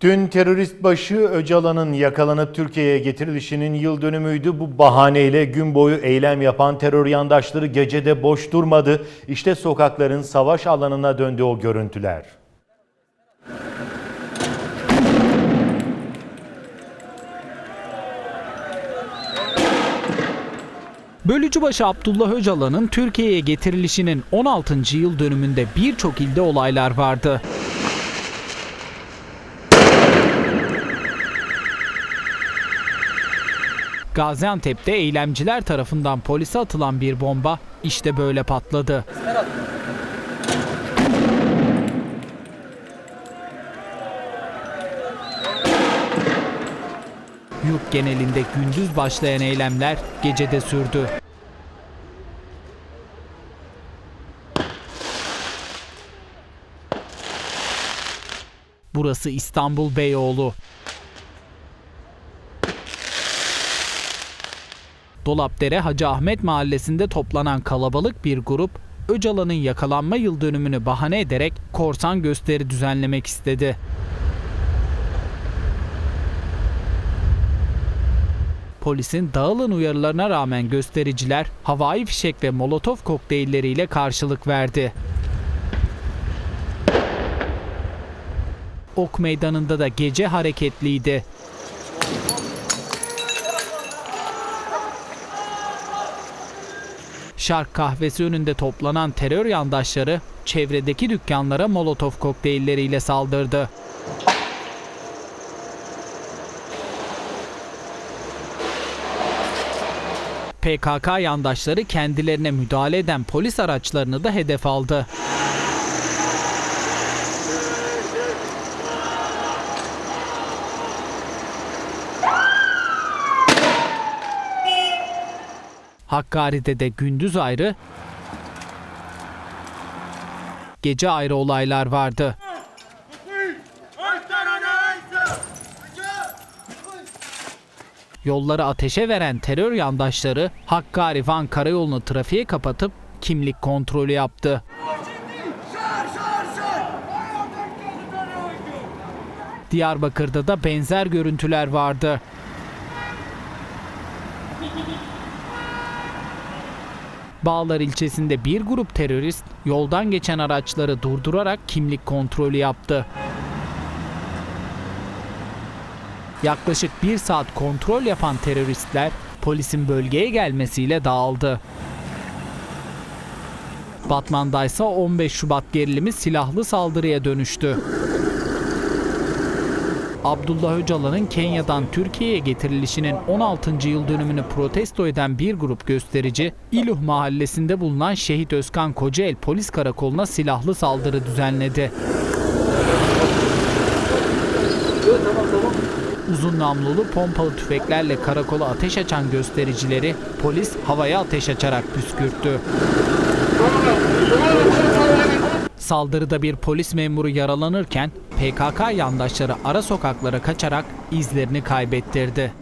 Dün terörist başı Öcalan'ın yakalanıp Türkiye'ye getirilişinin yıl dönümüydü. Bu bahaneyle gün boyu eylem yapan terör yandaşları gecede boş durmadı. İşte sokakların savaş alanına döndü o görüntüler. Bölücübaşı Abdullah Öcalan'ın Türkiye'ye getirilişinin 16. yıl dönümünde birçok ilde olaylar vardı. Gaziantep'te eylemciler tarafından polise atılan bir bomba işte böyle patladı. Yurt genelinde gündüz başlayan eylemler gecede sürdü. Burası İstanbul Beyoğlu. Dolapdere Hacı Ahmet Mahallesi'nde toplanan kalabalık bir grup Öcalan'ın yakalanma yıl dönümünü bahane ederek korsan gösteri düzenlemek istedi. Polisin dağılın uyarılarına rağmen göstericiler havai fişek ve molotof kokteylleriyle karşılık verdi. Ok meydanında da gece hareketliydi. Şark kahvesi önünde toplanan terör yandaşları çevredeki dükkanlara molotof kokteylleriyle saldırdı. PKK yandaşları kendilerine müdahale eden polis araçlarını da hedef aldı. Hakkari'de de gündüz ayrı, gece ayrı olaylar vardı. Yolları ateşe veren terör yandaşları Hakkari Van karayolunu trafiğe kapatıp kimlik kontrolü yaptı. Diyarbakır'da da benzer görüntüler vardı. Bağlar ilçesinde bir grup terörist yoldan geçen araçları durdurarak kimlik kontrolü yaptı. Yaklaşık bir saat kontrol yapan teröristler polisin bölgeye gelmesiyle dağıldı. Batman'da ise 15 Şubat gerilimi silahlı saldırıya dönüştü. Abdullah Öcalan'ın Kenya'dan Türkiye'ye getirilişinin 16. yıl dönümünü protesto eden bir grup gösterici, İluh mahallesinde bulunan Şehit Özkan Kocael Polis Karakolu'na silahlı saldırı düzenledi. Uzun namlulu pompalı tüfeklerle karakola ateş açan göstericileri polis havaya ateş açarak püskürttü. Saldırıda bir polis memuru yaralanırken PKK yandaşları ara sokaklara kaçarak izlerini kaybettirdi.